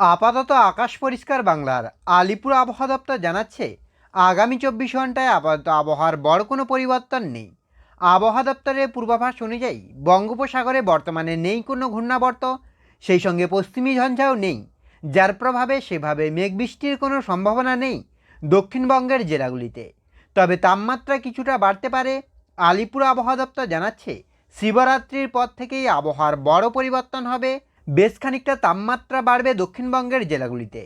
আপাতত আকাশ পরিষ্কার বাংলার। আলিপুর আবহাওয়া দপ্তর জানাচ্ছে, আগামী চব্বিশ ঘন্টায় আপাতত আবহাওয়ার বড় কোনো পরিবর্তন নেই। আবহাওয়া দপ্তরের পূর্বাভাস অনুযায়ী বঙ্গোপসাগরে বর্তমানে নেই কোনো ঘূর্ণাবর্ত, সেই সঙ্গে পশ্চিমী ঝঞ্ঝাও নেই। যার প্রভাবে সেভাবে মেঘ বৃষ্টির কোনো সম্ভাবনা নেই দক্ষিণবঙ্গের জেলাগুলিতে। তবে তাপমাত্রা কিছুটা বাড়তে পারে, আলিপুর আবহাওয়া দপ্তর জানাচ্ছে, শিবরাত্রির পর থেকেই আবহাওয়ার বড় পরিবর্তন হবে বেশ খানিকটা তাপমাত্রা বাড়বে দক্ষিণবঙ্গের জেলাগুলিতে।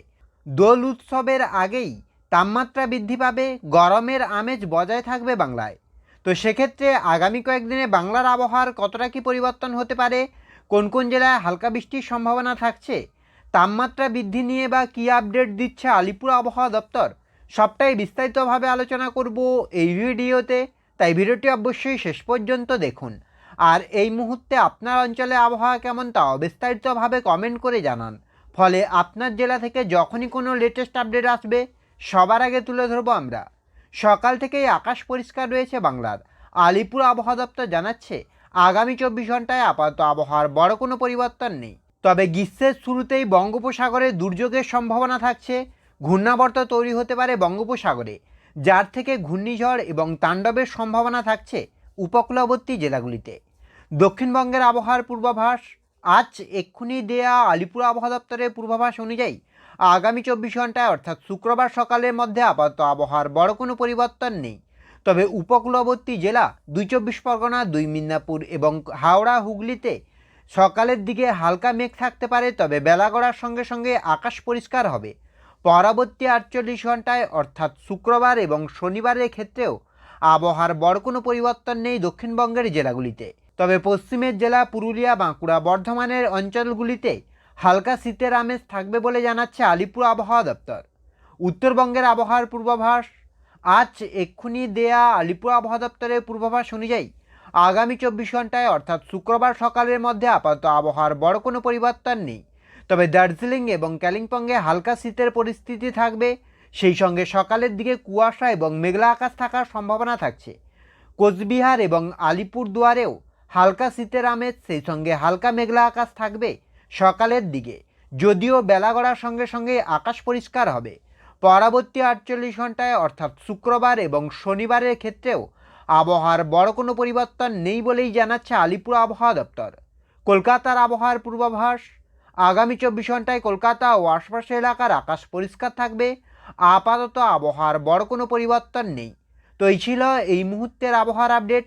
দোল উৎসবের আগেই তাপমাত্রা বৃদ্ধি পাবে, গরমের আমেজ বজায় থাকবে বাংলায়। তো সেক্ষেত্রে আগামী কয়েকদিনে বাংলার আবহাওয়ার কতটা কি পরিবর্তন হতে পারে, কোন কোন জেলায় হালকা বৃষ্টির সম্ভাবনা থাকছে, তাপমাত্রা বৃদ্ধি নিয়ে বা কী আপডেট দিচ্ছে আলিপুর আবহাওয়া দপ্তর, সবটাই বিস্তারিতভাবে আলোচনা করব এই ভিডিওতে। তাই ভিডিওটি অবশ্যই শেষ পর্যন্ত দেখুন। আর এই মুহূর্তে আপনার অঞ্চলে আবহাওয়া কেমন তাও বিস্তারিতভাবে কমেন্ট করে জানান। ফলে আপনার জেলা থেকে যখনই কোনো লেটেস্ট আপডেট আসবে, সবার আগে তুলে ধরবো আমরা। সকাল থেকেই আকাশ পরিষ্কার রয়েছে বাংলার। আলিপুর আবহাওয়া দপ্তর জানাচ্ছে, আগামী চব্বিশ ঘন্টায় আপাতত আবহাওয়ার বড় কোনো পরিবর্তন নেই। তবে গ্রীষ্মের শুরুতেই বঙ্গোপসাগরে দুর্যোগের সম্ভাবনা থাকছে। ঘূর্ণাবর্ত তৈরি হতে পারে বঙ্গোপসাগরে, যার থেকে ঘূর্ণিঝড় এবং তাণ্ডবের সম্ভাবনা থাকছে উপকূলবর্তী জেলাগুলিতে। দক্ষিণবঙ্গের আবহাওয়ার পূর্বাভাস, আজ এক্ষুনি দেয়া আলিপুর আবহাওয়া দপ্তরের পূর্বাভাস অনুযায়ী আগামী চব্বিশ ঘন্টায় অর্থাৎ শুক্রবার সকালের মধ্যে আপাতত আবহাওয়ার বড় কোনো পরিবর্তন নেই। তবে উপকূলবর্তী জেলা, দুই চব্বিশ পরগনা, দুই মিদনাপুর এবং হাওড়া, হুগলিতে সকালের দিকে হালকা মেঘ থাকতে পারে, তবে বেলা গড়ার সঙ্গে সঙ্গে আকাশ পরিষ্কার হবে। পরবর্তী আটচল্লিশ ঘন্টায় অর্থাৎ শুক্রবার এবং শনিবারের ক্ষেত্রেও আবহাওয়ার বড় কোনো পরিবর্তন নেই দক্ষিণবঙ্গের জেলাগুলিতে। তবে পশ্চিমের জেলা পুরুলিয়া, বাঁকুড়া, বর্ধমানের অঞ্চলগুলিতে হালকা শীতের আমেজ থাকবে বলে জানাচ্ছে আলিপুর আবহাওয়া দপ্তর। উত্তরবঙ্গের আবহাওয়ার পূর্বাভাস, আজ এক্ষুনি দেয়া আলিপুর আবহাওয়া দপ্তরের পূর্বাভাস অনুযায়ী আগামী চব্বিশ ঘন্টায় অর্থাৎ শুক্রবার সকালের মধ্যে আপাতত আবহাওয়ার বড় কোনো পরিবর্তন নেই। তবে দার্জিলিং এবং কালিম্পংয়ে হালকা শীতের পরিস্থিতি থাকবে। সেই সঙ্গে সকালের দিকে কুয়াশা এবং মেঘলা আকাশ থাকার সম্ভাবনা থাকছে। কোচবিহার এবং আলিপুর দুয়ারেও হালকা শীতের আমেজ, সেই সঙ্গে হালকা মেঘলা আকাশ থাকবে সকালের দিকে। যদিও বেলা গড়ার সঙ্গে সঙ্গে আকাশ পরিষ্কার হবে। পরবর্তী আটচল্লিশ ঘন্টায় অর্থাৎ শুক্রবার এবং শনিবারের ক্ষেত্রেও, আবহাওয়ার বড় কোনো পরিবর্তন নেই বলেই জানাচ্ছে আলিপুর আবহাওয়া দপ্তর। কলকাতার আবহাওয়ার পূর্বাভাস, আগামী চব্বিশ ঘন্টায় কলকাতা ও আশপাশের এলাকার আকাশ পরিষ্কার থাকবে। আপাতত আবহাওয়ার বড় কোনো পরিবর্তন নেই। তো এই ছিল এই মুহূর্তের আবহাওয়ার আপডেট।